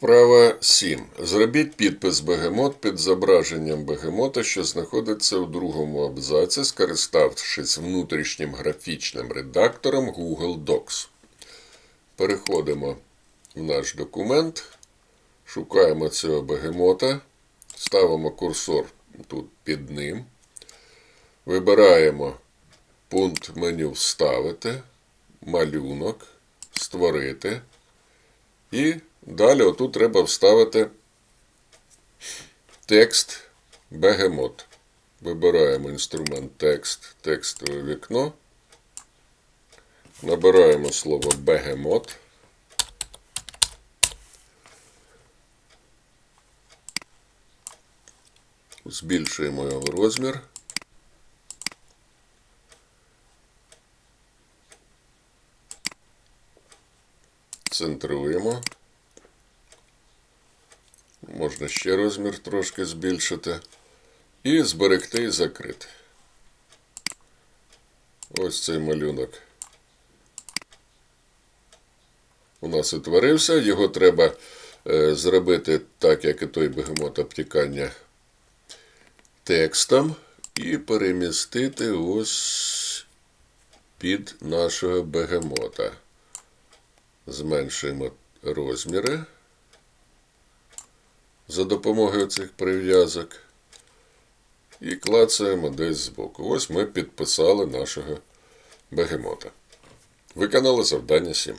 Вправа 7. Зробіть підпис бегемот під зображенням бегемота, що знаходиться у другому абзаці, скориставшись внутрішнім графічним редактором Google Docs. Переходимо в наш документ, шукаємо цього бегемота, ставимо курсор тут під ним, вибираємо пункт меню Вставити, малюнок, Створити. І далі отут треба вставити текст бегемот. Вибираємо інструмент текст, текстове вікно. Набираємо слово бегемот. Збільшуємо його розмір. Центруємо. Можна ще розмір трошки збільшити. І зберегти і закрити. Ось цей малюнок. У нас утворився. Його треба е, зробити так, як і той бегемот обтікання текстом. І перемістити ось під нашого бегемота. Зменшуємо розміри за допомогою цих прив'язок. І клацаємо десь збоку. Ось ми підписали нашого бегемота. Виконали завдання 7.